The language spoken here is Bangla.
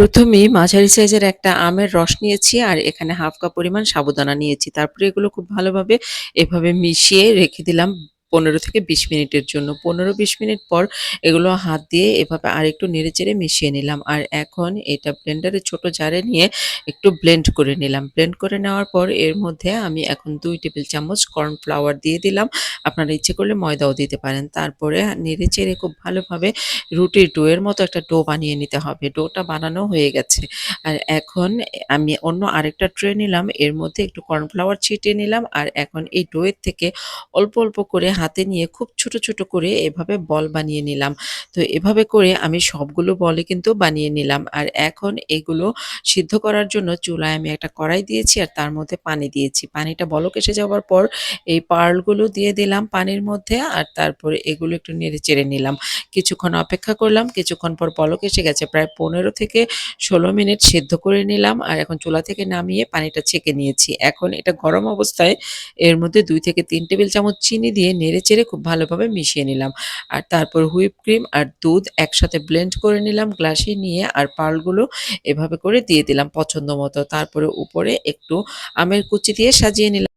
প্রথমেই মাঝারি সাইজের একটা আমের রস নিয়েছি আর এখানে হাফ কাপ পরিমাণ সাবুদানা নিয়েছি। তারপরে এগুলো খুব ভালোভাবে এভাবে মিশিয়ে রেখে দিলাম ১৫ থেকে ২০ মিনিটের জন্য। ১৫-২০ মিনিট পর এগুলো হাত দিয়ে এভাবে আরেকটু নেড়েচেড়ে মিশিয়ে নিলাম। আর এখন এটা ব্লেন্ডারের ছোট জারে নিয়ে একটু ব্লেন্ড করে নিলাম। ব্লেন্ড করে নেওয়ার পর এর মধ্যে আমি এখন ২ টেবিল চামচ কর্নফ্লাওয়ার দিয়ে দিলাম। আপনারা ইচ্ছে করলে ময়দাও দিতে পারেন। তারপরে নেড়েচেড়ে খুব ভালোভাবে রুটির ডো এর মতো একটা ডো বানিয়ে নিতে হবে। ডোটা বানানো হয়ে গেছে। আর এখন আমি অন্য আরেকটা ট্রে নিলাম। এর মধ্যে একটু কর্নফ্লাওয়ার ছিটিয়ে নিলাম। আর এখন এই ডো এর থেকে অল্প, অল্প করে হাতে নিয়ে খুব ছোট, ছোট করে এভাবে বল বানিয়ে নিলাম। তো এভাবে করে আমি সবগুলো বলই কিন্তু বানিয়ে নিলাম। আর এখন এগুলো সিদ্ধ করার জন্য চুলায় আমি একটা কড়াই দিয়েছি আর তার মধ্যে পানি দিয়েছি। পানিটা বলক এসে যাওয়ার পর এই পার্লগুলো দিয়ে দিলাম পানির মধ্যে আর তারপরে এগুলো একটু নেড়ে চেড়ে নিলাম। কিছুক্ষণ অপেক্ষা করলাম। কিছুক্ষণ পর বলক এসে গেছে। প্রায় ১৫ থেকে ১৬ মিনিট সেদ্ধ করে নিলাম। আর এখন চুলা থেকে নামিয়ে পানিটা ছেঁকে নিয়েছি। এখন এটা গরম অবস্থায় এর মধ্যে দুই থেকে তিন টেবিল চামচ চিনি দিয়ে নেড়েচেড়ে খুব ভালোভাবে মিশিয়ে নিলাম। আর তারপর হুইপ ক্রিম আর দুধ একসাথে ব্লেন্ড করে নিলাম গ্লাসে নিয়ে আর পালগুলো এভাবে করে দিয়ে দিলাম পছন্দ মতো। তারপরে উপরে একটু আমের কুচি দিয়ে সাজিয়ে নিলাম।